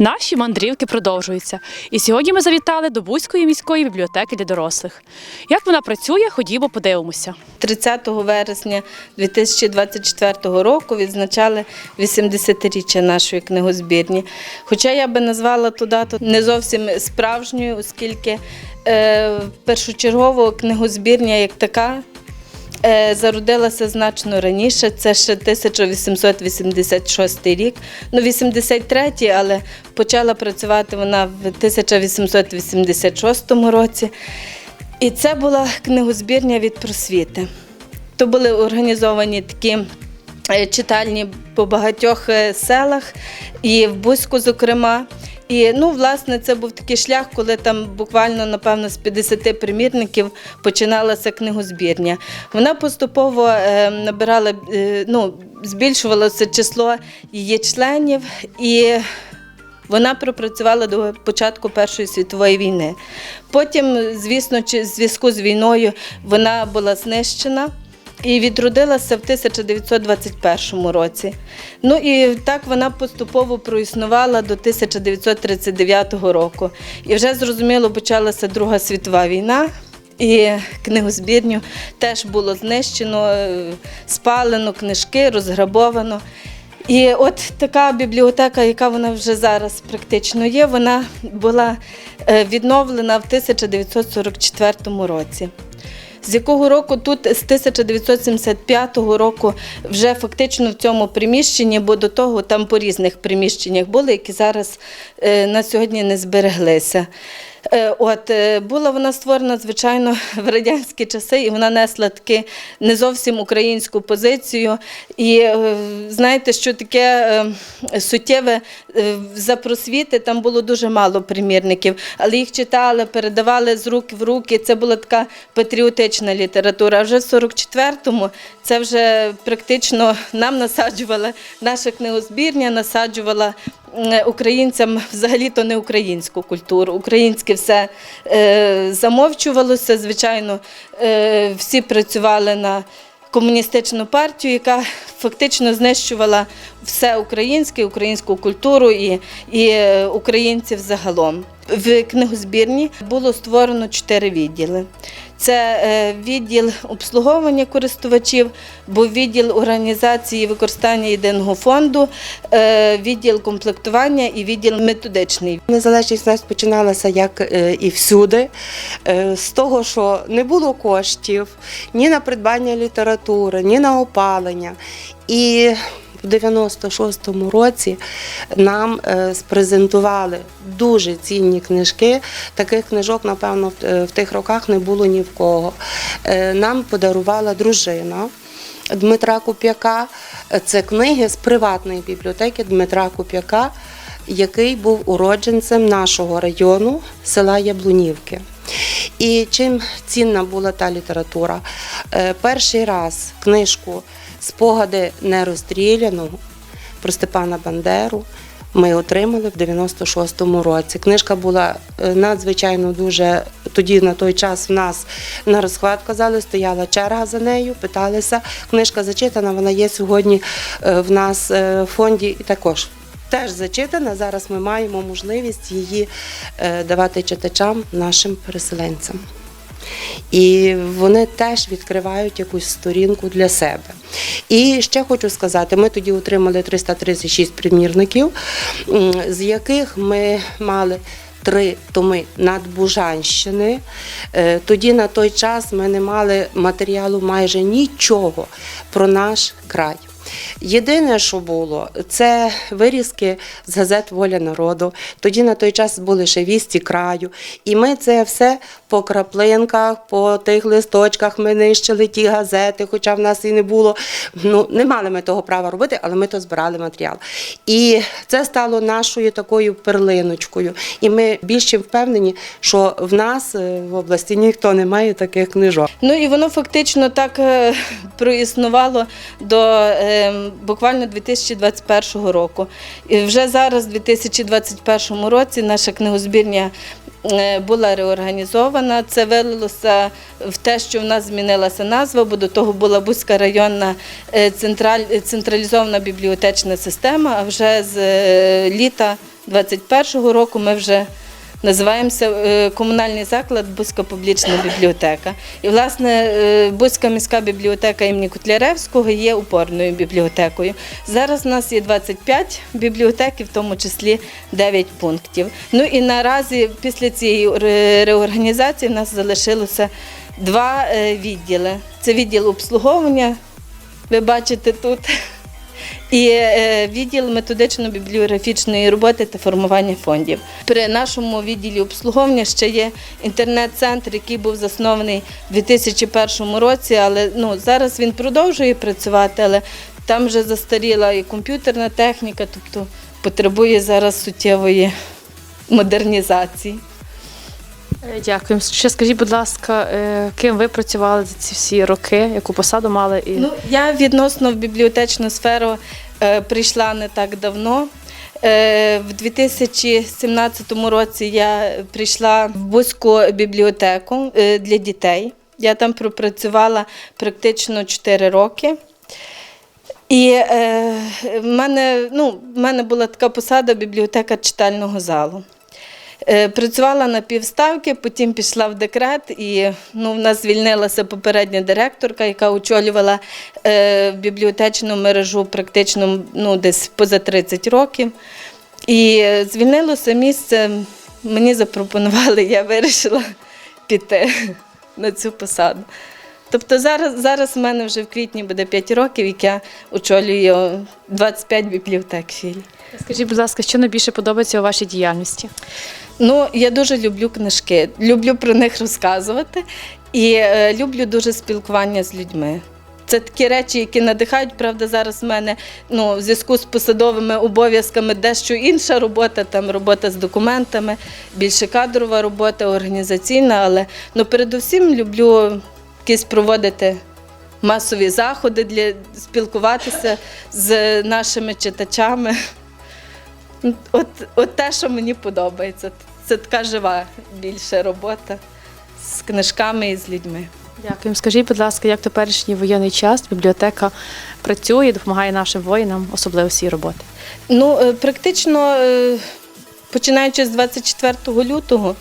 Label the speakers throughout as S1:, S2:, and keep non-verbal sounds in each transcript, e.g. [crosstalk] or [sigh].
S1: Наші мандрівки продовжуються. І сьогодні ми завітали до Бузької міської бібліотеки для дорослих. Як вона працює, ходімо, подивимося.
S2: 30 вересня 2024 року відзначали 80-річчя нашої книгозбірні. Хоча я би назвала ту дату не зовсім справжньою, оскільки е, першочергово книгозбірня як така зародилася значно раніше. Це ще 1886 рік. Ну, 83-й, але почала працювати вона в 1886 році. І це була книгозбірня від просвіти. То були організовані такі е, читальні по багатьох е, селах, і в Бузьку, зокрема. І ну, власне, це був такий шлях, коли там буквально, напевно, з 50 примірників починалася книгозбірня. Вона поступово е, набирала, е, ну, збільшувалося число її членів, і вона пропрацювала до початку Першої світової війни. Потім, звісно, чи- зв'язку з війною вона була знищена. І відродилася в 1921 році. Ну і так вона поступово проіснувала до 1939 року. І вже зрозуміло почалася Друга світова війна. І книгозбірню теж було знищено, е, спалено книжки, розграбовано. І от така бібліотека, яка вона вже зараз практично є, вона була е, відновлена в 1944 році. З якого року тут з 1975 року вже фактично в цьому приміщенні, бо до того там по різних приміщеннях були, які зараз е, на сьогодні не збереглися. Е, От е, була вона створена, звичайно, в радянські часи, і вона несла таки не зовсім українську позицію. І е, знаєте, що таке суттєве за просвіти, там було дуже мало примірників, але їх читали, передавали з рук в руки. Це була така патріотична література. А вже в 44-му це вже практично нам насаджувала наша книгозбірня, насаджувала українцям взагалі-то не українську культуру. Українське все е, замовчувалося. Звичайно, е, всі працювали на комуністичну партію, яка фактично знищувала все українське, українську культуру і, і е, українців загалом. В книгозбірні було створено чотири відділи. Це е, відділ обслуговування користувачів, був відділ організації використання єдиного фонду, е, відділ комплектування і відділ методичний.
S3: Незалежність нас починалася як е, і всюди, з того, що не було коштів ні на придбання літератури, ні на опалення. І в 96-му році нам е, спрезентували дуже цінні книжки. Таких книжок, напевно, в- е, тих роках не було ні в кого. Е, Нам подарувала дружина. Дмитра Куп'яка. Це книги з приватної бібліотеки Дмитра Куп'яка, який був уродженцем нашого району села Яблунівки. І чим цінна була та література? Перший раз книжку Спогади нерозстріляного про Степана Бандеру ми отримали в 96-му році. Книжка була е, надзвичайно дуже тоді на той час в нас на розхват казали, стояла черга за нею, питалися. Книжка зачитана, вона є сьогодні е, в нас е, в фонді і також. Теж зачитана. Зараз ми маємо можливість її давати читачам, нашим переселенцям. І вони теж відкривають якусь сторінку для себе. І ще хочу сказати: ми тоді отримали 336 примірників, з яких ми мали. Три томи Надбужанщини. Е, Тоді на той час ми не мали матеріалу майже нічого про наш край. Єдине, що було, це вирізки з газет Воля народу. Тоді на той час були ще вісті краю. І ми це все по краплинках, по тих листочках ми нищили ті газети, хоча в нас і не було. Ну, не мали ми того права робити, але ми то збирали матеріал. І це стало нашою такою перлиночкою. І ми більше впевнені, що в нас е, в області ніхто не має таких книжок.
S2: Ну і воно фактично так е, [laughs] проіснувало до е, буквально 2021 року. І вже зараз, в 2021 році, наша книгозбірня е, була реорганізована. Це вилилося в те, що в нас змінилася назва, бо до того була Бузька районна е, централізована бібліотечна система, а вже з е, літа 2021 року ми вже називаємося е, комунальний заклад Бузька публічна бібліотека. І, власне, е, Бузька міська бібліотека імені Котляревського є опорною бібліотекою. Зараз у нас є 25 бібліотек, в тому числі 9 пунктів. Ну і наразі після цієї реорганізації в нас залишилося два е, відділи. Це відділ обслуговування, ви бачите тут. І е, відділ методично-бібліографічної роботи та формування фондів. При нашому відділі обслуговування ще є інтернет-центр, який був заснований у 2001 році, але ну, зараз він продовжує працювати, але там вже застаріла і комп'ютерна техніка, тобто потребує зараз суттєвої модернізації.
S1: Е, Дякую. Ще скажіть, будь ласка, е, ким ви працювали за ці всі роки, яку посаду мали? І...
S2: Ну, я відносно в бібліотечну сферу е, прийшла не так давно. Е, в 2017 році я прийшла в Бузьку бібліотеку е, для дітей. Я там пропрацювала практично 4 роки. І е, в, мене, ну, в мене була така посада бібліотека читального залу. Е, Працювала на півставки, потім пішла в декрет, і ну, в нас звільнилася попередня директорка, яка очолювала е, бібліотечну мережу практично ну, десь поза 30 років. І звільнилося місце, мені запропонували, [laughs] я вирішила піти на цю посаду. Тобто зараз, зараз в мене вже в квітні буде 5 років, як я очолюю 25 бібліотек філій.
S1: Скажіть, будь ласка, що найбільше подобається у вашій діяльності?
S2: Ну, я дуже люблю книжки, люблю про них розказувати і е, люблю дуже спілкування з людьми. Це такі речі, які надихають. Правда, зараз в мене ну, в зв'язку з посадовими обов'язками дещо інша робота, там робота з документами, більше кадрова робота, організаційна, але ну, передусім люблю якісь проводити масові заходи для спілкуватися з нашими читачами. От, от те, що мені подобається. Це така жива більше робота з книжками і з людьми.
S1: Дякую. Скажіть, будь ласка, як теперішній воєнний час бібліотека працює, допомагає нашим воїнам, особливо всій роботи?
S2: Ну, е, практично е, починаючи з 24 лютого,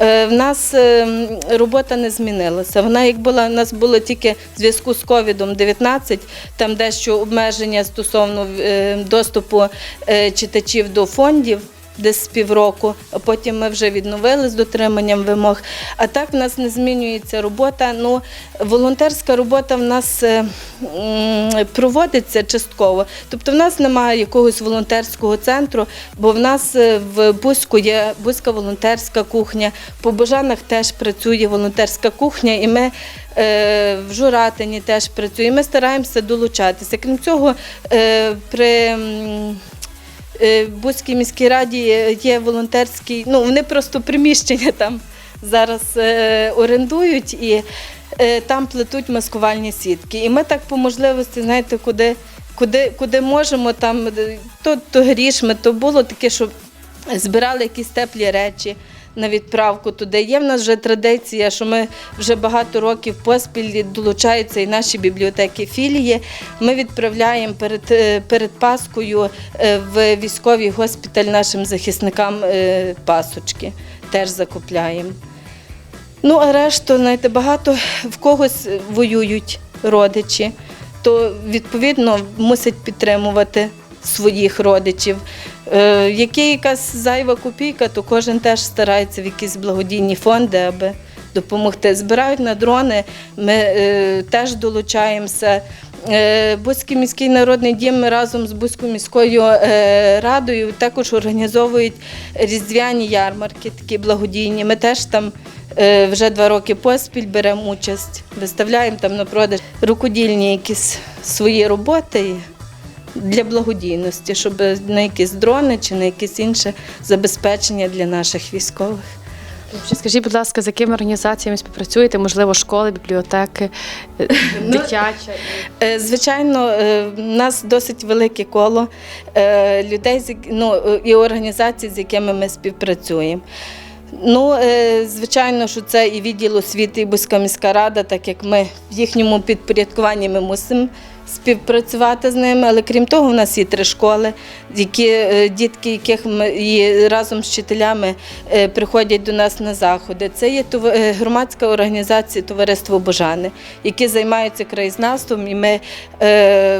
S2: в нас е, робота не змінилася. Вона як була, у нас було тільки в зв'язку з ковідом 19 там дещо обмеження стосовно е, доступу е, читачів до фондів. Десь півроку, а потім ми вже відновили з дотриманням вимог. А так в нас не змінюється робота. Ну, волонтерська робота в нас е, проводиться частково. Тобто в нас немає якогось волонтерського центру, бо в нас е, в Бузьку є Бузька волонтерська кухня. По Божанах теж працює волонтерська кухня, і ми е, в Журатині теж працюємо. Ми стараємося долучатися. Крім цього, при м, е, Бузькій міській раді є волонтерський, ну вони просто приміщення там зараз е, орендують і е, там плетуть маскувальні сітки. І ми так по можливості, знаєте, куди, куди, куди можемо, там то, то грішми, то було таке, що збирали якісь теплі речі. На відправку туди є в нас вже традиція, що ми вже багато років поспіль долучаються і наші бібліотеки філії. Ми відправляємо перед, е, перед Паскою е, в військовий госпіталь нашим захисникам е, пасочки. Теж закупляємо. Ну, а решту, знаєте, багато в когось воюють родичі, то відповідно мусять підтримувати своїх родичів. Е, Є якась зайва копійка, то кожен теж старається в якісь благодійні фонди, аби допомогти. Збирають на дрони, ми е, теж долучаємося. Е, Бузький міський народний дім ми разом з Бузькою міською е, радою також організовують різдвяні ярмарки, такі благодійні. Ми теж там е, вже два роки поспіль беремо участь, виставляємо там на продаж рукодільні якісь свої роботи для благодійності, щоб на якісь дрони чи на якесь інше забезпечення для наших військових.
S1: Скажіть, будь ласка, з якими організаціями співпрацюєте? Можливо, школи, бібліотеки, е, дитяча?
S2: Е, Звичайно, е, в нас досить велике коло людей ну, і організацій, з якими ми співпрацюємо. Ну, е, звичайно, що це і відділ освіти, і Бузька міська рада, так як ми в їхньому підпорядкуванні ми мусимо співпрацювати з ними. Але крім того, в нас є три школи, які е, дітки, яких ми разом з вчителями е, приходять до нас на заходи. Це є громадська організація Товариство Божани, які займаються краєзнавством, і ми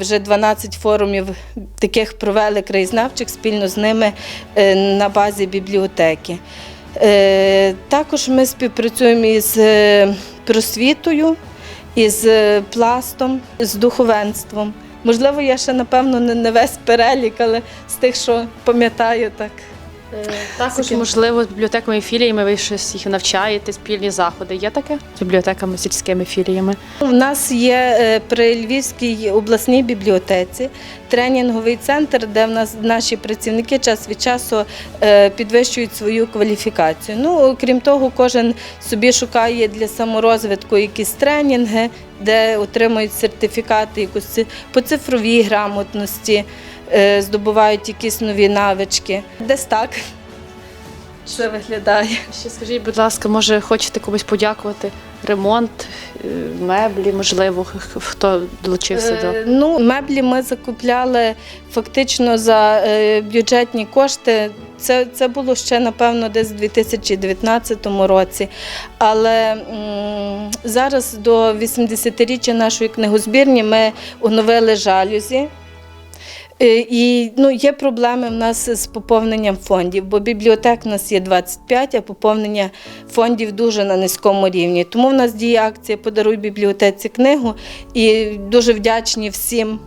S2: вже 12 форумів таких провели краєзнавчих спільно з ними на базі бібліотеки. Е, Також ми співпрацюємо із е, просвітою, із е, пластом, з духовенством. Можливо, я ще напевно не не весь перелік, але з тих, що пам'ятаю, так.
S1: Також,
S2: Таке.
S1: можливо, з бібліотеками і філіями ви щось їх навчаєте, спільні заходи. Є таке? З бібліотеками, сільськими філіями.
S2: У нас є е, при Львівській обласній бібліотеці тренінговий центр, де в нас наші працівники час від часу е, підвищують свою кваліфікацію. Ну, окрім того, кожен собі шукає для саморозвитку якісь тренінги, де отримують сертифікати якусь по цифровій грамотності, е, здобувають якісь нові навички. Десь так. Це виглядає.
S1: Ще скажіть, будь ласка, може хочете комусь подякувати? Ремонт, е, меблі, можливо, хто долучився до.
S2: Е, Ну, меблі ми закупляли фактично за е, бюджетні кошти. Це, це було ще, напевно, десь у 2019 році. Але м, зараз до 80-річчя нашої книгозбірні ми оновили жалюзі. Е, І ну, є проблеми в нас з поповненням фондів, бо бібліотек у нас є 25, а поповнення фондів дуже на низькому рівні. Тому в нас діє акція Подаруй бібліотеці книгу і дуже вдячні всім.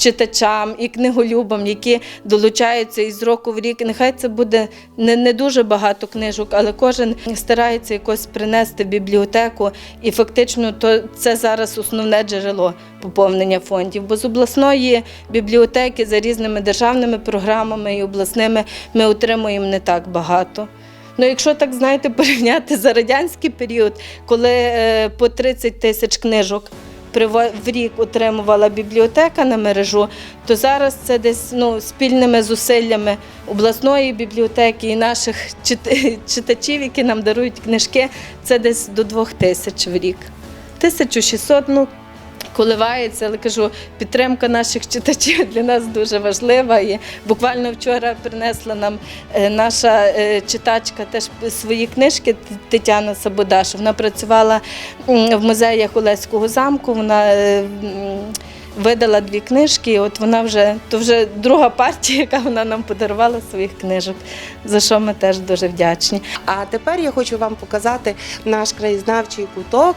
S2: Читачам і книголюбам, які долучаються із року в рік. Нехай це буде не, не дуже багато книжок, але кожен старається якось принести в бібліотеку. І фактично то це зараз основне джерело поповнення фондів. Бо з обласної бібліотеки за різними державними програмами і обласними ми отримуємо не так багато. Ну, якщо так знаєте, [laughs] порівняти за радянський період, коли е, по 30 тисяч книжок в рік отримувала бібліотека на мережу, то зараз це десь ну, спільними зусиллями обласної бібліотеки і наших [laughs] читачів, які нам дарують книжки, це десь до двох тисяч в рік. 1600, ну, коливається, але кажу, підтримка наших читачів для нас дуже важлива. І буквально вчора принесла нам е, наша е, читачка теж свої книжки Тетяна Сабодаш. Вона працювала в музеях Олеського замку. Вона е, видала дві книжки. І от вона вже то вже друга партія, яка вона нам подарувала своїх книжок, за що ми теж дуже вдячні.
S3: А тепер я хочу вам показати наш краєзнавчий куток,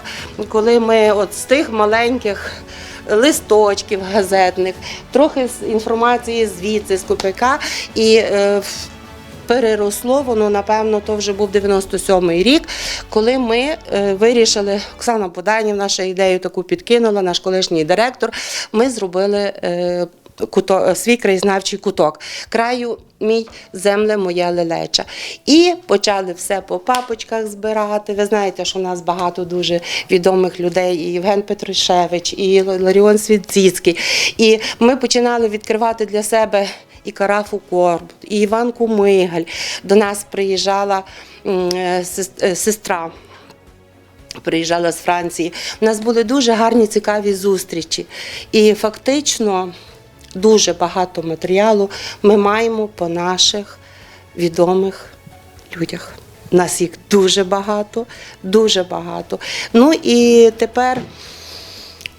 S3: коли ми от з тих маленьких листочків газетних, трохи інформації звідси, з КПК, і е, переросло воно, напевно, то вже був 97-й рік, коли ми е, вирішили, Оксана Поданів наша ідею таку підкинула, наш колишній директор, ми зробили е, куто, свій краєзнавчий куток. Краю мій земле моя лелеча. І почали все по папочках збирати. Ви знаєте, що в нас багато дуже відомих людей, і Євген Петрушевич, і Ларіон Свідзіцький. І ми починали відкривати для себе і Карафу Корбут, і Іван Кумигаль. До нас приїжджала е, е, сестра. Приїжджала з Франції. У нас були дуже гарні, цікаві зустрічі. І фактично дуже багато матеріалу ми маємо по наших відомих людях. Нас їх дуже багато, дуже багато. Ну і тепер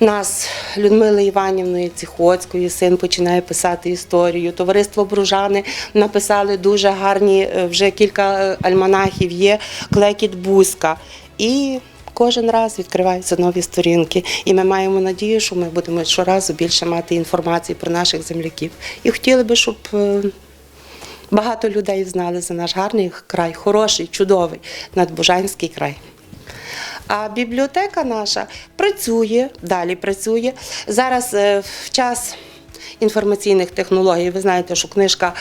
S3: нас Людмили Іванівної Ціхоцької син починає писати історію. Товариство Бружани написали дуже гарні, е, вже кілька е, альманахів є, клекіт Бузька. І кожен раз відкриваються нові сторінки. І ми маємо надію, що ми будемо щоразу більше мати інформації про наших земляків. І хотіли би, щоб е, багато людей знали за наш гарний край, хороший, чудовий, надбожанський край. А бібліотека наша працює, далі працює. Зараз е, в час інформаційних технологій. Ви знаєте, що книжка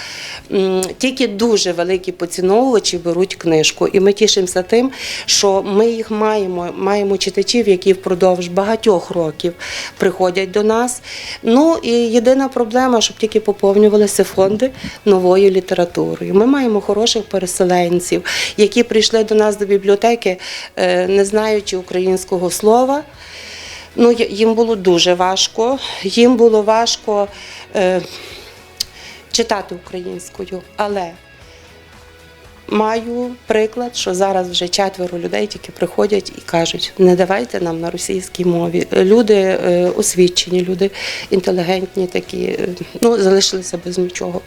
S3: тільки дуже великі поціновувачі беруть книжку. І ми тішимося тим, що ми їх маємо, маємо читачів, які впродовж багатьох років приходять до нас. Ну і єдина проблема, щоб тільки поповнювалися фонди новою літературою. Ми маємо хороших переселенців, які прийшли до нас до бібліотеки, е, не знаючи українського слова. Ну, їм було дуже важко. Їм було важко е, читати українською, але маю приклад, що зараз вже четверо людей тільки приходять і кажуть: не давайте нам на російській мові. Люди е, освічені, люди інтелігентні такі, е, ну залишилися без нічого.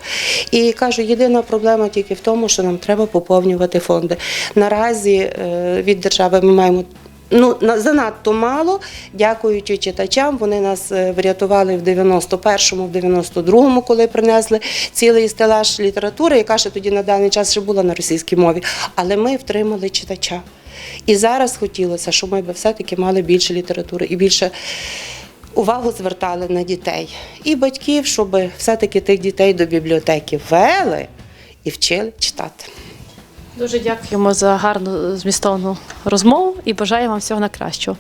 S3: І кажу, єдина проблема тільки в тому, що нам треба поповнювати фонди. Наразі е, від держави ми маємо. Ну, занадто мало, дякуючи читачам. Вони нас е, врятували в 91-му, в 92-му, коли принесли цілий стелаж літератури, яка ще тоді на даний час ще була на російській мові. Але ми втримали читача. І зараз хотілося, щоб ми би все-таки мали більше літератури і більше увагу звертали на дітей і батьків, щоб все-таки тих дітей до бібліотеки вели і вчили читати.
S1: Дуже дякуємо за гарну змістовну розмову і бажаю вам всього найкращого.